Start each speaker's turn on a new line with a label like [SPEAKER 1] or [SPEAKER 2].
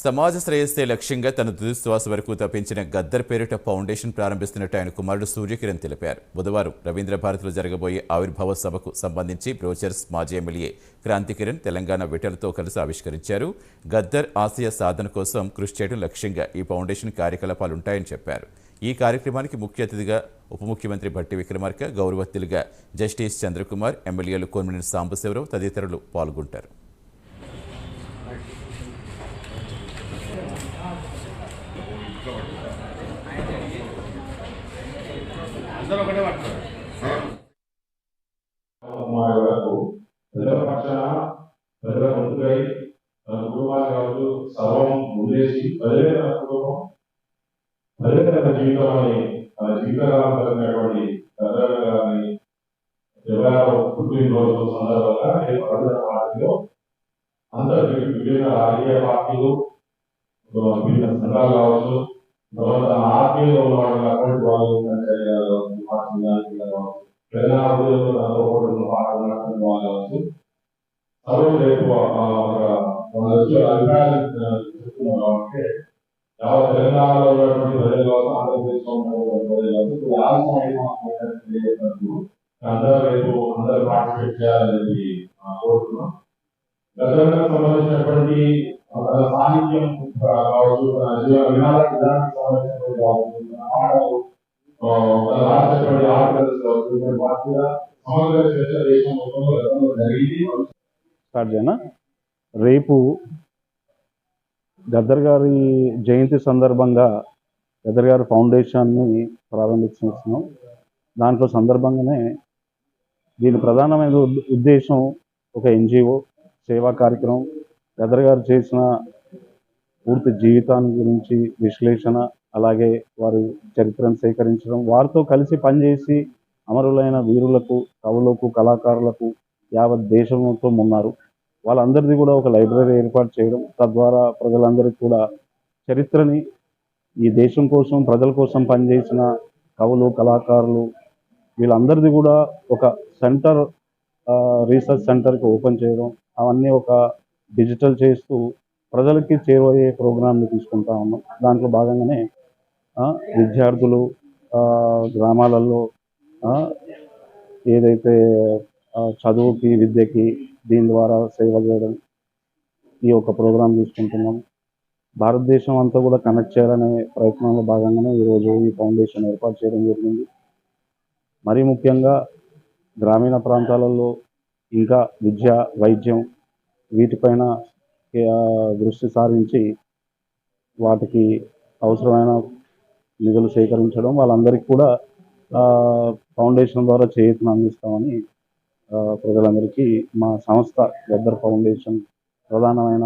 [SPEAKER 1] సమాజ శ్రేయస్సే లక్ష్యంగా తన తుదిశ్వాస వరకు తప్పించిన గద్దర్ పేరిట ఫౌండేషన్ ప్రారంభిస్తున్నట్టు ఆయన కుమారుడు సూర్యకిరణ్ తెలిపారు. బుధవారం రవీంద్ర భారతిలో జరగబోయే ఆవిర్భావ సభకు సంబంధించి బ్రోచర్స్ మాజీ ఎమ్మెల్యే క్రాంతికిరణ్ తెలంగాణ విటలతో కలిసి ఆవిష్కరించారు. గద్దర్ ఆశయ సాధన కోసం కృషి చేయడం లక్ష్యంగా ఈ ఫౌండేషన్ కార్యకలాపాలు ఉంటాయని చెప్పారు. ఈ కార్యక్రమానికి ముఖ్య అతిథిగా ఉప ముఖ్యమంత్రి భట్టి విక్రమార్క గౌరవత్తులుగా జస్టిస్ చంద్రకుమార్ ఎమ్మెల్యేలు కోర్మినేని సాంబశివరావు తదితరులు పాల్గొంటారు.
[SPEAKER 2] మా వరకు ప్రజల పక్షాన ప్రజల ముందుకై తన కుటుంబాన్ని కావచ్చు సర్వం ముందేసి ప్రజలే తన కుటుంబం ప్రజలే తన జీవితం అని తన జీవితకాలం కలిగినటువంటి ఇరవై ఆరో పుట్టినరోజు సందర్భంగా రేపు ప్రజల పార్టీలో అందరు విభిన్న రాజకీయ పార్టీలు విభిన్న సంఘాలు కావచ్చు తర్వాత ఆర్మీలో ఉన్న అటువంటి వాళ్ళు పంచాయతీ కావచ్చు పార్టీ నాయకులు కావచ్చు రేపు అభిప్రాయాలు చెప్తున్నాం కాబట్టి యావత్ తెలంగాణలో ఉన్నటువంటి ప్రజలు కావచ్చు ఆంధ్రప్రదేశ్లో ఉన్నటువంటి ప్రజలు కావచ్చు తెలియజేసినట్టు అందరూ రేపు అందరూ పార్టిసిపేట్ చేయాలని కోరుతున్నాం. గతంలో సంబంధించినటువంటి సాహిత్యం కావచ్చు జీవన విధానానికి సంబంధించినటువంటి కావచ్చు కావచ్చు సమగ్ర చర్చ దేశం మొత్తంలో గతంలో జరిగింది
[SPEAKER 3] స్టార్ట్ చేయనా? రేపు గద్దర్ గారి జయంతి సందర్భంగా గద్దర్ గారి ఫౌండేషన్ని ప్రారంభించినాం దాంట్లో సందర్భంగానే దీని ప్రధానమైన ఉద్దేశం ఒక ఎన్జిఓ సేవా కార్యక్రమం. గద్దర్ గారు చేసిన పూర్తి జీవితాన్ని గురించి విశ్లేషణ అలాగే వారి చరిత్రను సేకరించడం వారితో కలిసి పనిచేసి అమరులైన వీరులకు కవులకు కళాకారులకు యావత్ దేశం మొత్తం ఉన్నారు వాళ్ళందరిది కూడా ఒక లైబ్రరీ ఏర్పాటు చేయడం తద్వారా ప్రజలందరికీ కూడా చరిత్రని ఈ దేశం కోసం ప్రజల కోసం పనిచేసిన కవులు కళాకారులు వీళ్ళందరిది కూడా ఒక సెంటర్ రీసెర్చ్ సెంటర్కి ఓపెన్ చేయడం అవన్నీ ఒక డిజిటల్ చేస్తూ ప్రజలకి చేరువయ్యే ప్రోగ్రామ్ని తీసుకుంటా ఉన్నాం. దాంట్లో భాగంగానే విద్యార్థులు గ్రామాలలో ఏదైతే చదువుకి విద్యకి దీని ద్వారా సేవ చేయడం ఈ యొక్క ప్రోగ్రాం తీసుకుంటున్నాం. భారతదేశం అంతా కూడా కనెక్ట్ చేయాలనే ప్రయత్నంలో భాగంగానే ఈరోజు ఈ ఫౌండేషన్ ఏర్పాటు చేయడం జరిగింది. మరీ ముఖ్యంగా గ్రామీణ ప్రాంతాలలో ఇంకా విద్య వైద్యం వీటిపైన దృష్టి సారించి వాటికి అవసరమైన నిధులు సేకరించడం వాళ్ళందరికీ కూడా ఫౌండేషన్ ద్వారా చేయూతను అందిస్తామని ప్రజలందరికీ మా సంస్థ గద్దర్ ఫౌండేషన్ ప్రధానమైన